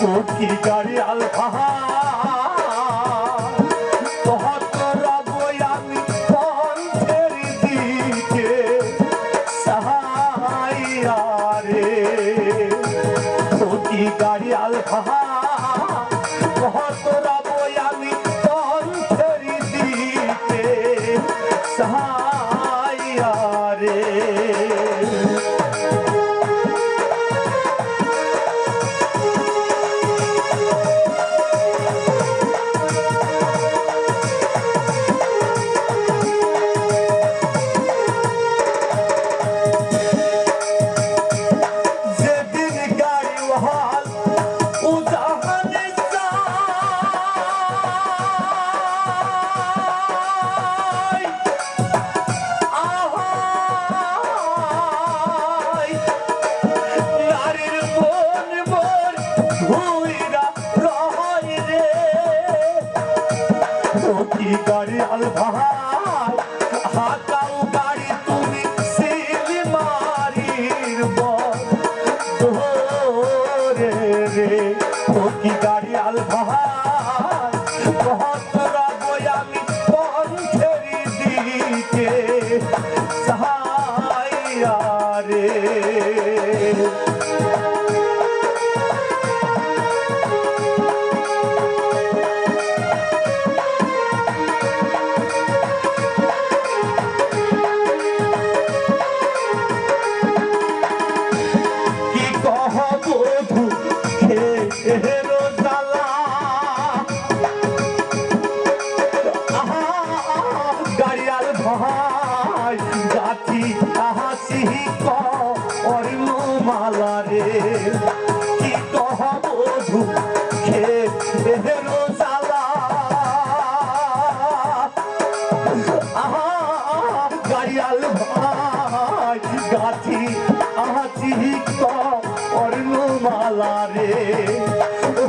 সখী গাড়ি আলফাহা। গাড়ি আলফাহা। কহতরা বই আমি তন ফেরি দিতে সাহা আল ভাই হাতাও গাড়ি তুমি সিল মারির বরে রে ও গাড়ি আল ভাই গাড়িয়াল ভাই গাথি আহা চিহিক অর্ণমালা রে ও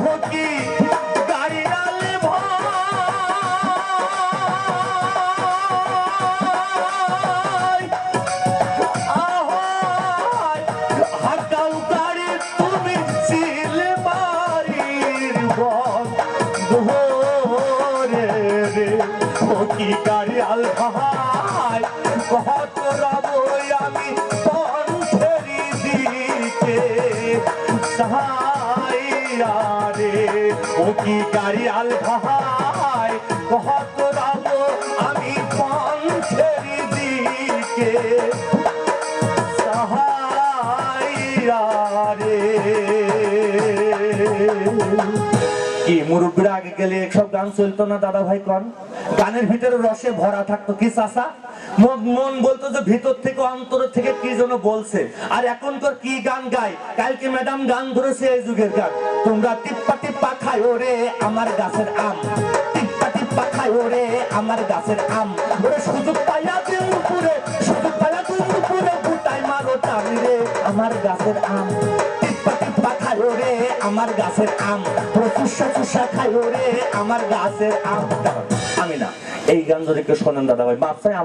ভাই কহত রবই আমি পন্থেরি দিকে সাহাইয়া রে। ও কি গাড়ি আল ভাই? কহত রব আমি পন্থেরি দিকে সাহাইয়া রে। কি, মুরব্বীরা আগে গেলে সব গান চলতো না দাদা ভাই কন? গানের ভিতরে রসে ভরা থাকতো কি চাষা মন বলতো যে ভিতর থেকে, অন্তর থেকে কি যেন বলছে। আর এখনকার কি গান গায়? কালকে ম্যাডাম গান ধরেছে এই যুগের গান। তোমরা টিপ্পা টিপ্পা খাই ওরে আমার গাছের আম। টিপ্পা টিপ্পা খাই ওরে আমার গাছের আম। ওরে সুযোগ পাইয়া দিন দুপুরে সুযোগ পাইয়া দিন দুপুরে গুটাই মারো টানি রে, আমার গাছের আম। আমার গাছের আম। প্রচুষা চুষা চুষা খাই আমার গাছের আম। আমি না, এই গান যদি কেউ শোনেন দাদা ভাই বাচ্চায়